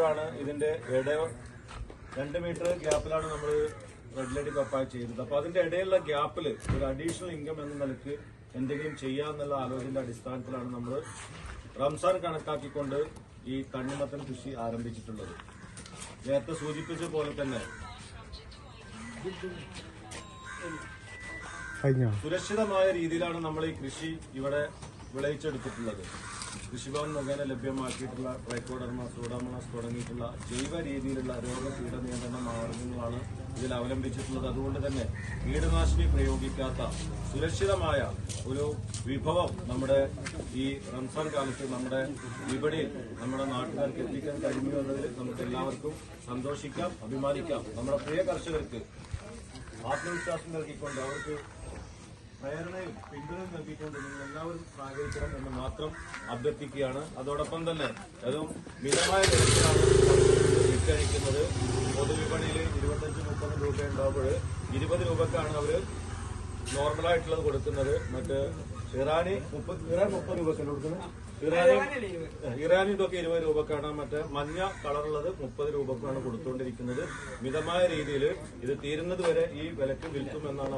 മീറ്ററാണ് ഇതിന്റെ ഇട രണ്ട് മീറ്റർ ഗ്യാപ്പിലാണ് നമ്മൾ റെഡ് ലൈറ്റ് പപ്പായ ചെയ്തത്. അപ്പൊ അതിന്റെ ഇടയിലുള്ള ഗ്യാപ്പിൽ ഒരു അഡീഷണൽ ഇൻകം എന്ന നിലയ്ക്ക് എന്തെങ്കിലും ചെയ്യാന്നുള്ള ആലോചനയുടെ അടിസ്ഥാനത്തിലാണ് നമ്മൾ റംസാൻ കണക്കാക്കിക്കൊണ്ട് ഈ കണ്ണിമത്തൻ കൃഷി ആരംഭിച്ചിട്ടുള്ളത്. നേരത്തെ സൂചിപ്പിച്ച പോലെ തന്നെ സുരക്ഷിതമായ രീതിയിലാണ് നമ്മൾ ഈ കൃഷി ഇവിടെ വിളയിച്ചെടുത്തിട്ടുള്ളത്. കൃഷിഭവൻ മുഖേന ലഭ്യമാക്കിയിട്ടുള്ള ട്രൈക്കോഡർമ സോഡാമണസ് തുടങ്ങിയിട്ടുള്ള ജൈവ രീതിയിലുള്ള രോഗ കീട നിയന്ത്രണ മാർഗങ്ങളാണ് ഇതിൽ അവലംബിച്ചിട്ടുള്ളത്. അതുകൊണ്ട് തന്നെ കീടനാശിനി പ്രയോഗിക്കാത്ത സുരക്ഷിതമായ ഒരു വിഭവം നമ്മുടെ ഈ റംസാൻ കാലത്ത് നമ്മുടെ വിപണിയിൽ നമ്മുടെ നാട്ടുകാർക്ക് എത്തിക്കാൻ കഴിഞ്ഞു എന്നതിൽ നമുക്ക് എല്ലാവർക്കും സന്തോഷിക്കാം അഭിമാനിക്കാം. നമ്മുടെ പ്രിയ കർഷകർക്ക് ആത്മവിശ്വാസം നൽകിക്കൊണ്ട് അവർക്ക് പ്രേരണയും പിന്തുണയും നൽകിക്കൊണ്ട് നിങ്ങൾ എല്ലാവരും സഹകരിക്കണം എന്ന് മാത്രം അഭ്യർത്ഥിക്കുകയാണ്. അതോടൊപ്പം തന്നെ അതും മിതമായ വിറ്റഴിക്കുന്നത്. പൊതുവിപണിയിൽ ഇരുപത്തഞ്ച് മുപ്പത് രൂപ ഉണ്ടാകുമ്പോൾ ഇരുപത് രൂപക്കാണ് അവർ നോർമലായിട്ടുള്ളത് കൊടുക്കുന്നത്. മറ്റ് ഇറാനി മുപ്പത് ഇറാൻ മുപ്പത് രൂപക്കാണ് കൊടുക്കുന്നത്. ഇറാനി ഇറാനി ഇതൊക്കെ ഇരുപത് രൂപക്കാണ്. മറ്റേ മഞ്ഞ കളറുള്ളത് മുപ്പത് രൂപക്കാണ് കൊടുത്തുകൊണ്ടിരിക്കുന്നത് മിതമായ രീതിയിൽ ഇത് തീരുന്നത് വരെ ഈ വിലക്ക് വിൽക്കുമെന്നാണ്